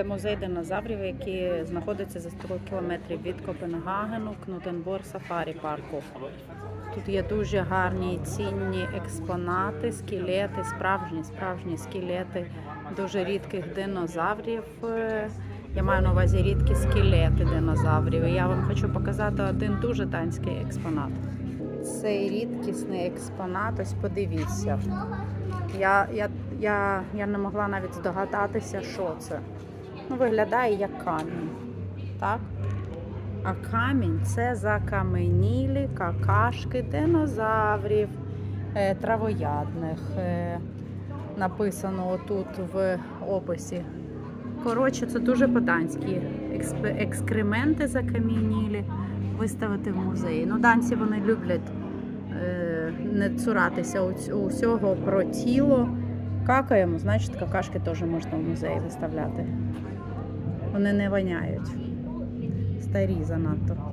Це музей динозаврів, який знаходиться за 100 кілометрів від Копенгагену, Кнутенбор Сафарі парку. Тут є дуже гарні і цінні експонати, скелети, справжні, справжні скелети дуже рідких динозаврів. Я маю на увазі рідкі скелети динозаврів. Я вам хочу показати один дуже танський експонат. Цей рідкісний експонат, ось подивіться. Я, я, я, я не могла навіть здогадатися, що це. Ну, виглядає як камінь. Так? А камінь це закаменілі какашки динозаврів е, травоядних. Е, написано отут в описі. Коротше, це дуже по-данськи. Експ- Екскременти закам'янілі виставити в музеї. Ну, данці вони люблять е, не цуратися усього про тіло. Какаємо, значить, какашки теж можна в музеї виставляти. Вони не воняють. Старі занадто.